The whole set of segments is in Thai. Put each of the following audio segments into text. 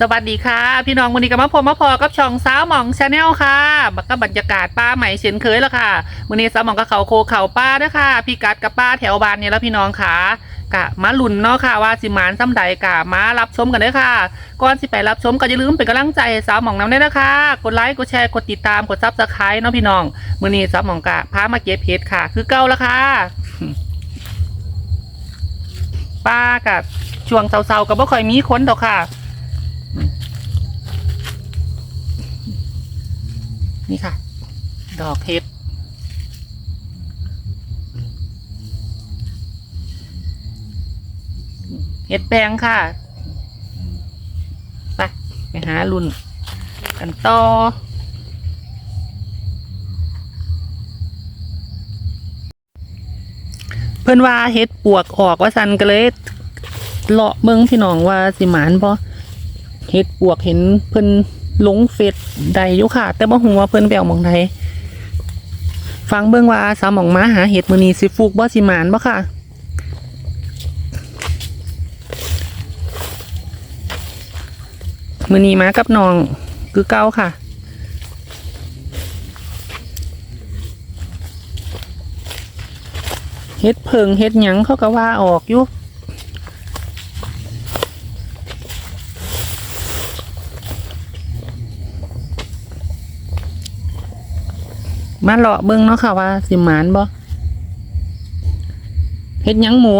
สวัสดีค่ะ พี่น้องวันนี้กับมาพบมาพอกับช่องสาวหมองชาแนลค่ะบักกับบรรยากาศป้าใหม่เช่นเคยแล้วค่ะวันนี้สาวหมองกับเขาโคเขาป้าเด้อค่ะพี่กัดกับป้าแถวบ้านเนี่ยแล้วพี่น้องค่ะกะมาลุ่นเนาะค่ะว่าสิมานซ้ำใดกะมารับชมกันเด้อค่ะก่อนสิไปรับชมก็อย่าลืมเป็นกำลังใจสาวหมองน้ำได้นะคะกดไลค์กดแชร์กดติดตามกดซับสไครต์เนาะพี่น้องมื้อนี้สาวหมองกะพามาเก็บเห็ดค่ะ คือเก่าแล้วค่ะ ป้ากับช่วงเศร้าๆก็บ่ค่อยมีคนดอกค่ะ นี่ค่ะ ดอกเห็ดเห็ดแปลงค่ะ ไป ไปหารุ่นกันต่อเพิ่นว่าเห็ดปวกออกว่าสันก็เลยเลาะเบิ่งพี่น้องว่าสิหมานบ่เห็ดปวกเห็นเพิ่น ลงเฟซใดอยู่ค่ะ แต่บ่ฮู้ว่าเพิ่นไปเอาหม่องใดฟังเบิ่งว่าสาหม่องมาหาเห็ดมื้อนี้สิฟูกบ่สิหมานบ่ค่ะมื้อนี้มากับน้องคือเก่าค่ะเฮ็ดเพิงเฮ็ดหยังเขาก็ว่าออกอยู่ มาเลาะเบิ่งเนาะค่ะว่าสิหมานบ่เฮ็ดหยังหมู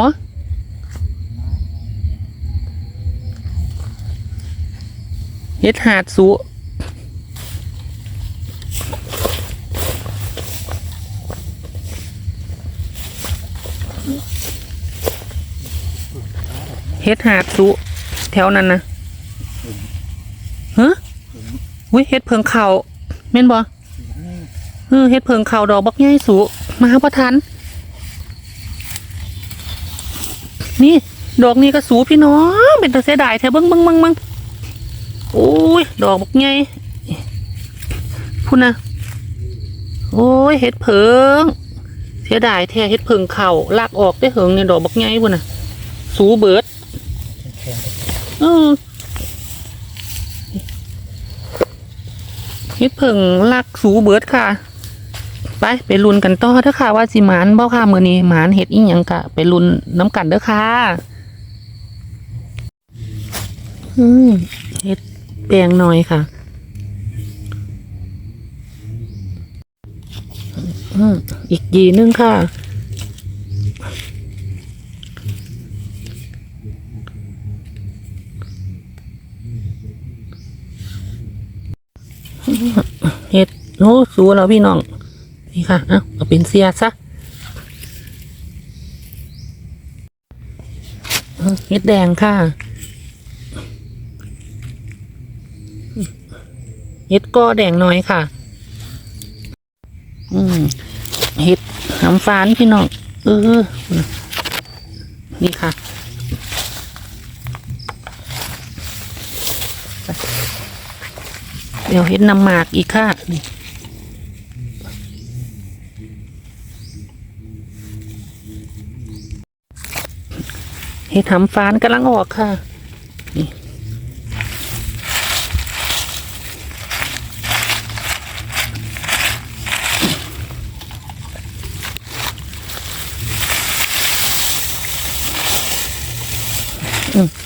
เฮ็ดหาดสุเฮ็ดหาดสุแถวนั้นนะฮะอุ้ยเฮ็ดเพิงเขาแม่นบ่ เออเฮ็ดเพิงเขาดอกบักใหญ่สูมาหาประทัน นี่ ดอกนี้ก็สูพี่น้องเป็นตาเสียดายแท้เบิ้งเบิ้งเบิ้งเบิ้งโอ้ย ดอกบักใหญ่พุ่นนะโอ้ยเฮ็ดเพิงเสียดายแท้เฮ็ดเพิงเข่าลากออกได้เหิงเนี่ยดอกบักใหญ่พุ่นนะสูเบิดเออเฮ็ดเพิงลากสูเบิดค่ะ ไปไปลุ้นกันต่อเด้อค่ะ ว่าสิหมานบ่ค่ะมื้อนี้หมานเฮ็ดอีหยังกะไปลุ้นน้ำกันเด้อค่ะอืมเฮ็ดแปลงหน่อยค่ะอืมอีกยีนึงค่ะเฮ็ดโอ้สูแล้วพี่น้อง นี่ค่ะเอาเอาเป็นเสียซะเห็ดแดงค่ะเห็ดก็แดงน้อยค่ะ อืมเห็ดน้ำฟานพี่น้องเออนี่ค่ะเดี๋ยวเห็ดน้ำหมากอีกค่ะนี่ เห็ดหำฟานกำลังออกค่ะนี่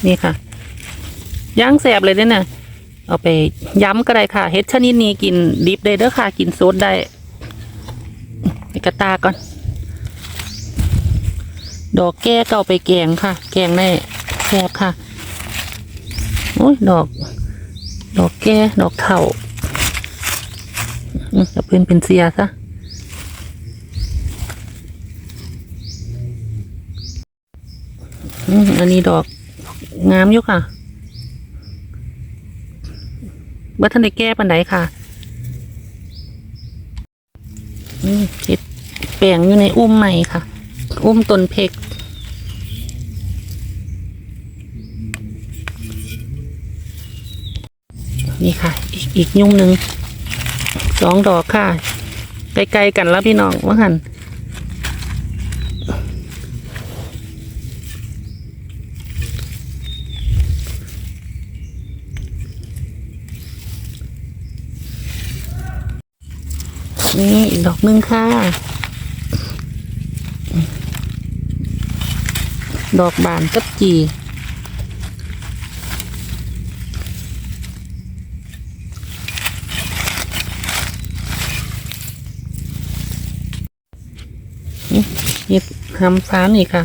นี่ค่ะย่างแสบเลยเนี่ยนะเอาไปย้ำก็ได้ค่ะเห็ดชนิดนี้กินดิบได้เด้อค่ะ กินโซดได้ไปกระตาก่อน ดอกแก้เก่าไปแกงค่ะ แกงได้แซ่บค่ะโอ้ยดอก ดอกแก้ดอกเถาอืมเอาเพื่นเป็นเสียซะอันนี้ดอกงามอยู่ค่ะบัทันได้แก้ปันไดค่ะอืมเห็ดแปลงอยู่ในอุ้มใหม่ค่ะ อุ้มต้นเพก นี่ค่ะ อีกอีกยุ่งหนึ่งสองดอกค่ะไกลๆกันแล้วพี่น้องว่าหันนี่อีกดอกนึงค่ะ ดอกบานกับจี เห็ดหำฟ้านี่ค่ะ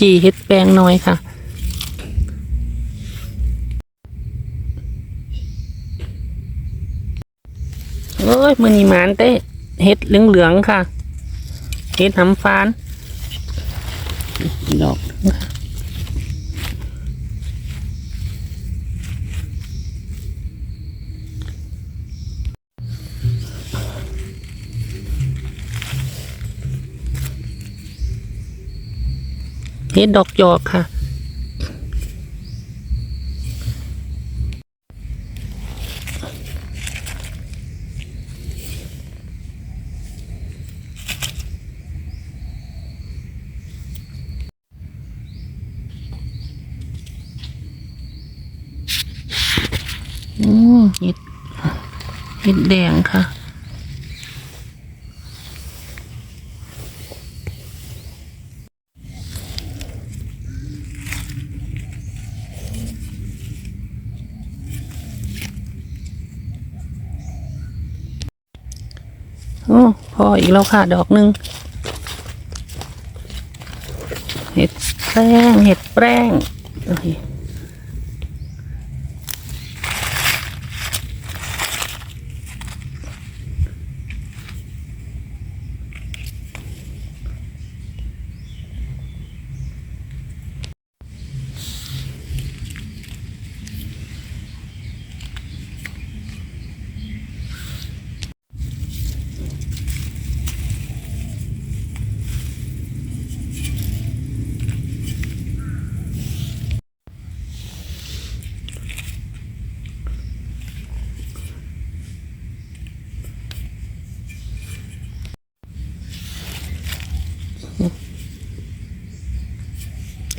จีเห็ดแปลงน้อยค่ะโอ้ยมือนีหมานเต้เห็ดเหลืองๆค่ะ เห็ดหำฟานดอก เห็ดดอกจอกค่ะอืมเห็ดเห็ดแดงค่ะ โอ้พออีกแล้วค่ะ ดอกหนึ่งเห็ดแป้งเห็ดแป้งโอเค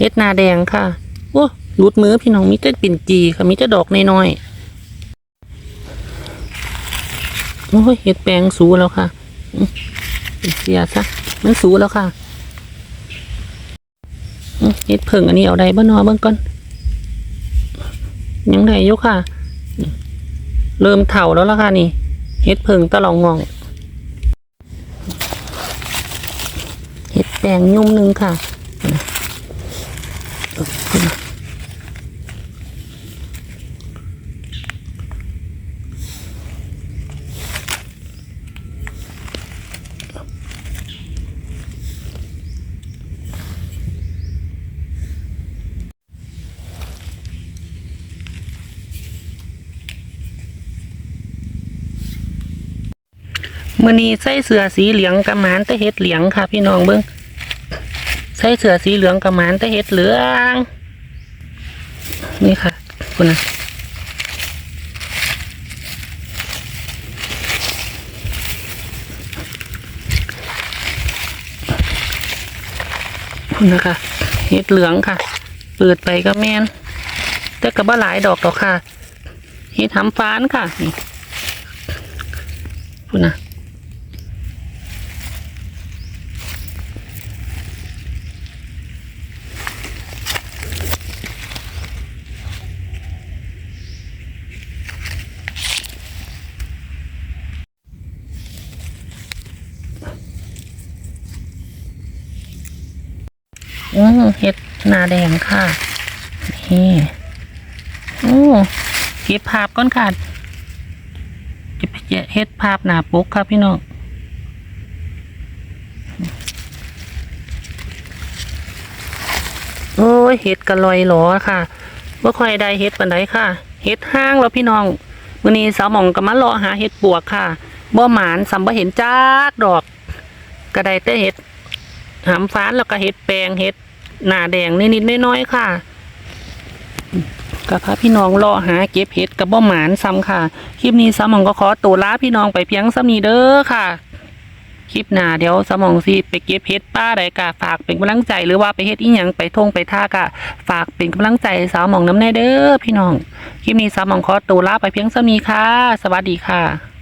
เฮ็ดนาแดงค่ะโอ้หลุดมือพี่น้องมิแต่ปิ่นจีค่ะมิแต่ดอกน้อยๆโอ้ยเฮ็ดแปลงสูแล้วค่ะเสียซะมันสูแล้วค่ะเฮ็ดเพิ่งอันนี้เอาได้บ่เนอเบิ่งก่อนยังได้อยู่ค่ะ เริ่มเถ่าแล้วล่ะค่ะนี่เฮ็ดเพิ่งตะลองงองเฮ็ดแปลงยุ่มหนึ่งค่ะ มือนี้ใส่เสื้อสีเหลืองกระหมานต่เฮ็ดเหลืองค่ะ พี่น้องเบิ้งใส่เสื้อสีเหลืองกระหมานต่เฮ็ดเหลือง นี่ค่ะคุณนะคุณนะคะเฮ็ดเหลืองค่ะ เปิดไปก็แม่นแต่ก็บ่หลายดอกดอกค่ะเฮ็ดหำฟ้านค่ะนี่คุณนะ อืมเห็ดหนาแดงค่ะนี่โอ้เก็บภาพก่อนค่ะจะไปเฮ็ดภาพหนาปุกค่ะพี่น้องโอ้ยเห็ดกระลอยหลอค่ะว่าค่อยได้เห็ดปันไดค่ะเห็ดห้างแล้วพี่น้องมื้อนี้สาวหม่องก็มาเลาะหาเห็ดปวกค่ะบ่หมานสำบ่เห็นจักดอกก็ได้แต่เห็ดหำฟ้านแล้วก็เห็ดแปลงเห็ด หน้าแดงนิดๆน้อยๆค่ะกับพาพี่น้องรอหาเก็บเห็ดกับบ่หมานซ้ำค่ะ คลิปนี้ซ้ำมองก็ขอตัวลาพี่น้องไปเพียงซ้ำนี้เด้อค่ะ คลิปหน้าเดี๋ยวสมองสิไปเก็บเฮ็ดป้าใดกะฝากเป็นกำลังใจหรือว่าไปเฮ็ดอีหยังไปท่งไปท่ากะฝากเป็นกำลังใจสาวหมองน้ำแน่เด้อพี่น้อง คลิปนี้สมองขอตัวลาไปเพียงเท่านี้ค่ะ สวัสดีค่ะ